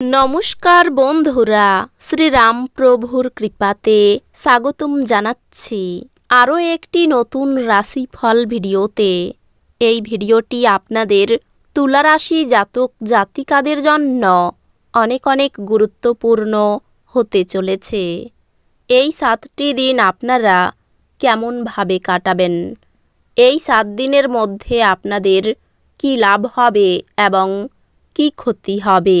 নমস্কার বন্ধুরা, শ্রীরাম প্রভুর কৃপাতে স্বাগতম জানাচ্ছি আরও একটি নতুন রাশিফল ভিডিওতে। এই ভিডিওটি আপনাদের তুলারাশি জাতক জাতিকাদের জন্য অনেক অনেক গুরুত্বপূর্ণ হতে চলেছে। এই সাতটি দিন আপনারা কেমনভাবে কাটাবেন? এই সাত দিনের মধ্যে আপনাদের কি লাভ হবে এবং কি ক্ষতি হবে?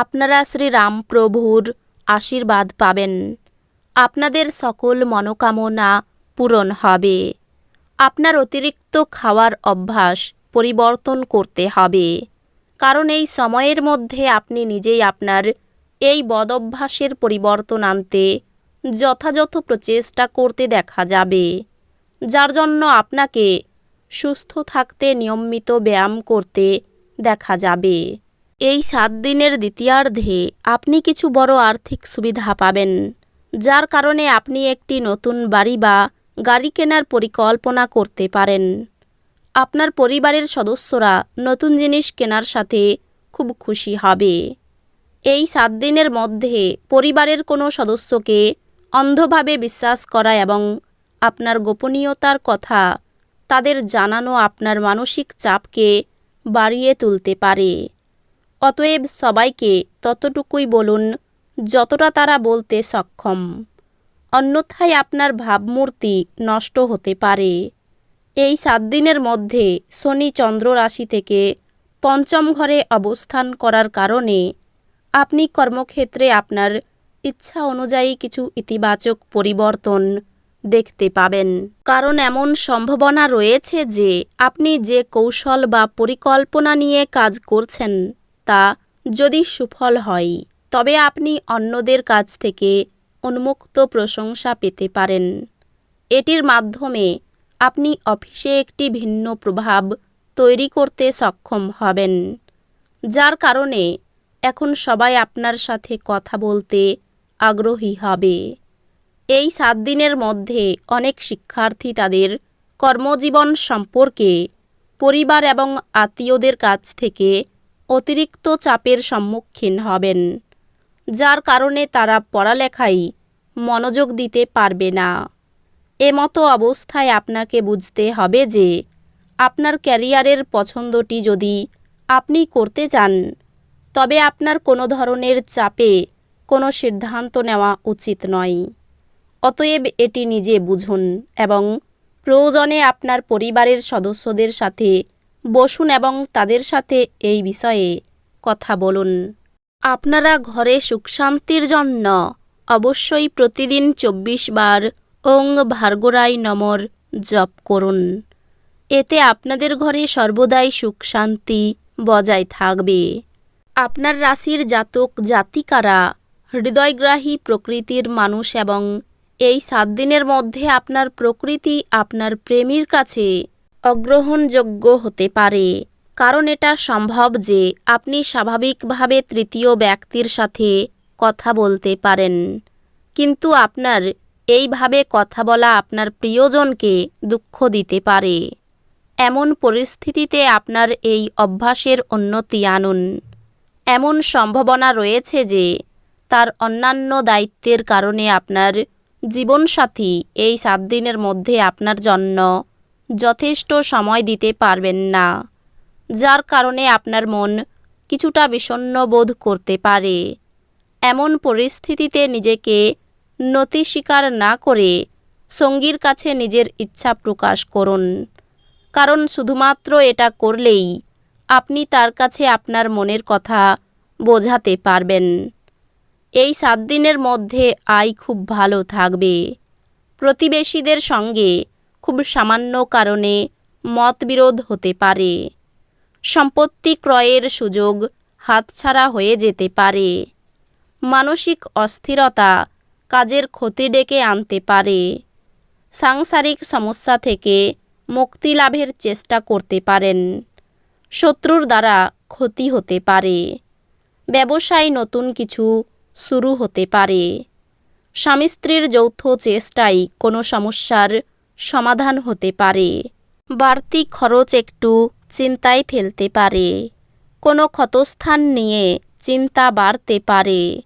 আপনারা শ্রী শ্রীরামপ্রভুর আশীর্বাদ পাবেন। আপনাদের সকল মনোকামনা পূরণ হবে। আপনার অতিরিক্ত খাওয়ার অভ্যাস পরিবর্তন করতে হবে। কারণ এই সময়ের মধ্যে আপনি নিজেই আপনার এই বদভ্যাসের পরিবর্তন আনতে যথাযথ প্রচেষ্টা করতে দেখা যাবে। যার জন্য আপনাকে সুস্থ থাকতে নিয়মিত ব্যায়াম করতে দেখা যাবে। এই সাত দিনের দ্বিতীয়ার্ধে আপনি কিছু বড় আর্থিক সুবিধা পাবেন, যার কারণে আপনি একটি নতুন বাড়ি বা গাড়ি কেনার পরিকল্পনা করতে পারেন। আপনার পরিবারের সদস্যরা নতুন জিনিস কেনার সাথে খুব খুশি হবে। এই সাত দিনের মধ্যে পরিবারের কোনো সদস্যকে অন্ধভাবে বিশ্বাস করা এবং আপনার গোপনীয়তার কথা তাদের জানানো আপনার মানসিক চাপকে বাড়িয়ে তুলতে পারে। অতএব সবাইকে ততটুকুই বলুন, যতটা তারা বলতে সক্ষম। অন্যথায় আপনার ভাবমূর্তি নষ্ট হতে পারে। এই সাত দিনের মধ্যে শনি চন্দ্র রাশি থেকে পঞ্চম ঘরে অবস্থান করার কারণে আপনি কর্মক্ষেত্রে আপনার ইচ্ছা অনুযায়ী কিছু ইতিবাচক পরিবর্তন দেখতে পাবেন। কারণ এমন সম্ভাবনা রয়েছে যে আপনি যে কৌশল বা পরিকল্পনা নিয়ে কাজ করছেন তা যদি সুফল হয়, তবে আপনি অন্যদের কাছ থেকে উন্মুক্ত প্রশংসা পেতে পারেন। এটির মাধ্যমে আপনি অফিসে একটি ভিন্ন প্রভাব তৈরি করতে সক্ষম হবেন, যার কারণে এখন সবাই আপনার সাথে কথা বলতে আগ্রহী হবে। এই সাত দিনের মধ্যে অনেক শিক্ষার্থী তাদের কর্মজীবন সম্পর্কে পরিবার এবং আত্মীয়দের কাছ থেকে অতিরিক্ত চাপের সম্মুখীন হবেন, যার কারণে তারা পড়ালেখায় মনোযোগ দিতে পারবে না। এমতো অবস্থায় আপনাকে বুঝতে হবে যে আপনার ক্যারিয়ারের পছন্দটি যদি আপনি করতে চান, তবে আপনার কোনো ধরনের চাপে কোনো সিদ্ধান্ত নেওয়া উচিত নয়। অতএব এটি নিজে বুঝুন এবং প্রয়োজনে আপনার পরিবারের সদস্যদের সাথে বসুন এবং তাদের সাথে এই বিষয়ে কথা বলুন। আপনারা ঘরে সুখ শান্তির জন্য অবশ্যই প্রতিদিন চব্বিশ বার ওং ভার্গোরাই নমর জপ করুন। এতে আপনাদের ঘরে সর্বদাই সুখ শান্তি বজায় থাকবে। আপনার রাশির জাতক জাতিকারা, হৃদয়গ্রাহী প্রকৃতির মানুষ এবং এই সাত দিনের মধ্যে আপনার প্রকৃতি আপনার প্রেমীর কাছে অগ্রহণযোগ্য হতে পারে। কারণ এটা সম্ভব যে আপনি স্বাভাবিকভাবে তৃতীয় ব্যক্তির সাথে কথা বলতে পারেন। কিন্তু আপনার এইভাবে কথা বলা আপনার প্রিয়জনকে দুঃখ দিতে পারে। এমন পরিস্থিতিতে আপনার এই অভ্যাসের উন্নতি আনুন। এমন সম্ভাবনা রয়েছে যে তার অন্যান্য দায়িত্বের কারণে আপনার জীবনসাথী এই সাত দিনের মধ্যে আপনার জন্য যথেষ্ট সময় দিতে পারবেন না, যার কারণে আপনার মন কিছুটা বিষণ্ণ বোধ করতে পারে। এমন পরিস্থিতিতে নিজেকে নতি স্বীকার না করে সঙ্গীর কাছে নিজের ইচ্ছা প্রকাশ করুন, কারণ শুধুমাত্র এটা করলেই আপনি তার কাছে আপনার মনের কথা বোঝাতে পারবেন। এই সাত দিনের মধ্যে আয় খুব ভালো থাকবে। প্রতিবেশীদের সঙ্গে খুব সামান্য কারণে মতবিরোধ হতে পারে। সম্পত্তি ক্রয়ের সুযোগ হাতছাড়া হয়ে যেতে পারে। মানসিক অস্থিরতা কাজের ক্ষতি ডেকে আনতে পারে। সাংসারিক সমস্যা থেকে মুক্তি লাভের চেষ্টা করতে পারেন। শত্রুর দ্বারা ক্ষতি হতে পারে। ব্যবসায় নতুন কিছু শুরু হতে পারে। স্বামী স্ত্রীর যৌথ চেষ্টায় কোনো সমস্যার সমাধান হতে পারে। বাড়তি খরচ একটু চিন্তায় ফেলতে পারে। কোনো ক্ষতস্থান নিয়ে চিন্তা বাড়তে পারে।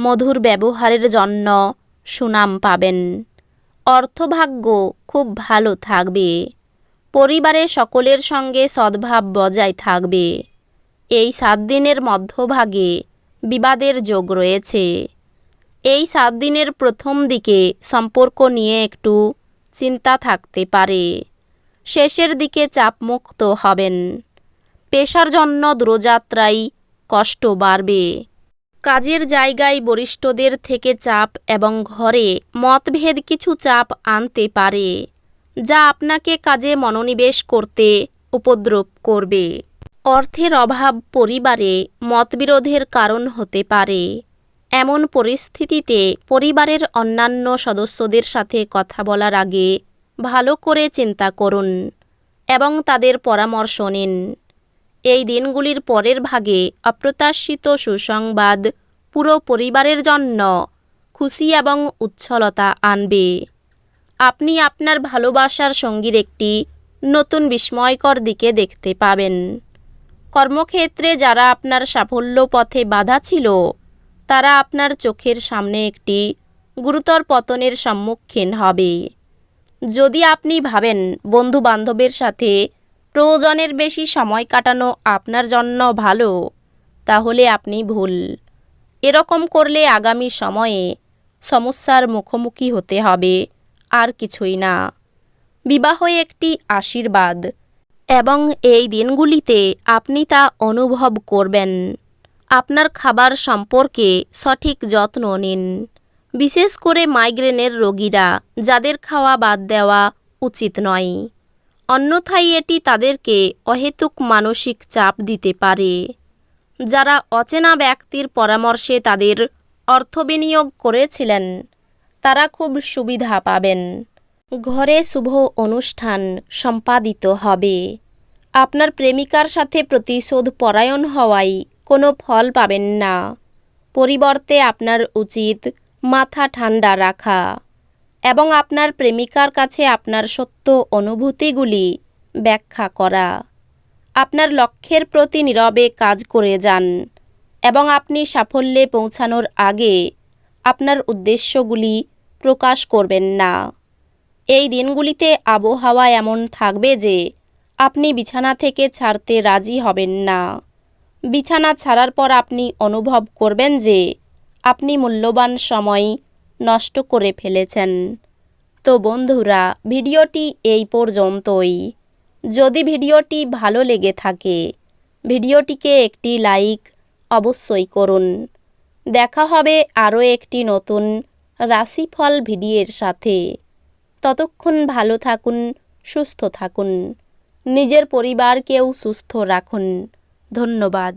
মধুর ব্যবহারের জন্য সুনাম পাবেন। অর্থভাগ্য খুব ভালো থাকবে। পরিবারে সকলের সঙ্গে সদ্ভাব বজায় থাকবে। এই সাত দিনের মধ্যভাগে বিবাদের যোগ রয়েছে। এই সাত দিনের প্রথম দিকে সম্পর্ক নিয়ে একটু চিন্তা থাকতে পারে। শেষের দিকে চাপমুক্ত হবেন। পেশার জন্য দূরযাত্রায় কষ্ট বাড়বে। কাজের জায়গায় বরিষ্ঠদের থেকে চাপ এবং ঘরে মতভেদ কিছু চাপ আনতে পারে, যা আপনাকে কাজে মনোনিবেশ করতে উপদ্রব করবে। অর্থের অভাব পরিবারে মতবিরোধের কারণ হতে পারে। এমন পরিস্থিতিতে পরিবারের অন্যান্য সদস্যদের সাথে কথা বলার আগে ভালো করে চিন্তা করুন এবং তাদের পরামর্শ নিন। এই দিনগুলির পরের ভাগে অপ্রত্যাশিত সুসংবাদ পুরো পরিবারের জন্য খুশি এবং উচ্ছলতা আনবে। আপনি আপনার ভালোবাসার সঙ্গীর একটি নতুন বিস্ময়কর দিকে দেখতে পাবেন। কর্মক্ষেত্রে যারা আপনার সাফল্য পথে বাধা ছিল তারা আপনার চোখের সামনে একটি গুরুতর পতনের সম্মুখীন হবে। যদি আপনি ভাবেন বন্ধু বান্ধবের সাথে প্রয়োজনের বেশি সময় কাটানো আপনার জন্য ভালো, তাহলে আপনি ভুল। এরকম করলে আগামী সময়ে সমস্যার মুখোমুখি হতে হবে, আর কিছুই না। বিবাহ একটি আশীর্বাদ, এবং এই দিনগুলিতে আপনি তা অনুভব করবেন। আপনার খাবার সম্পর্কে সঠিক যত্ন নিন। বিশেষ করে মাইগ্রেনের রোগীরা, যাদের খাওয়া বাদ দেওয়া উচিত নয়। অন্যথায় এটি তাদেরকে অহেতুক মানসিক চাপ দিতে পারে। যারা অচেনা ব্যক্তির পরামর্শে তাদের অর্থ বিনিয়োগ করেছিলেন, তারা খুব সুবিধা পাবেন। ঘরে শুভ অনুষ্ঠান সম্পাদিত হবে। আপনার প্রেমিকার সাথে প্রতিশোধ পরায়ণ হওয়ায় কোনো ফল পাবেন না। পরিবর্তে আপনার উচিত মাথা ঠান্ডা রাখা এবং আপনার প্রেমিকার কাছে আপনার সত্য অনুভূতিগুলি ব্যাখ্যা করা। আপনার লক্ষ্যের প্রতি নীরবে কাজ করে যান এবং আপনি সাফল্যে পৌঁছানোর আগে আপনার উদ্দেশ্যগুলি প্রকাশ করবেন না। এই দিনগুলিতে আবহাওয়া এমন থাকবে যে আপনি বিছানা থেকে ছাড়তে রাজি হবেন না। বিছানা ছাড়ার পর আপনি অনুভব করবেন যে আপনি মূল্যবান সময় নষ্ট করে ফেলেছেন। তো বন্ধুরা, ভিডিওটি এই পর্যন্তই। যদি ভিডিওটি ভালো লেগে থাকে, ভিডিওটিকে একটি লাইক অবশ্যই করুন। দেখা হবে আরও একটি নতুন রাশিফল ভিডিওর সাথে। ততক্ষণ ভালো থাকুন, সুস্থ থাকুন। নিজের পরিবারকেও সুস্থ রাখুন। ধন্যবাদ।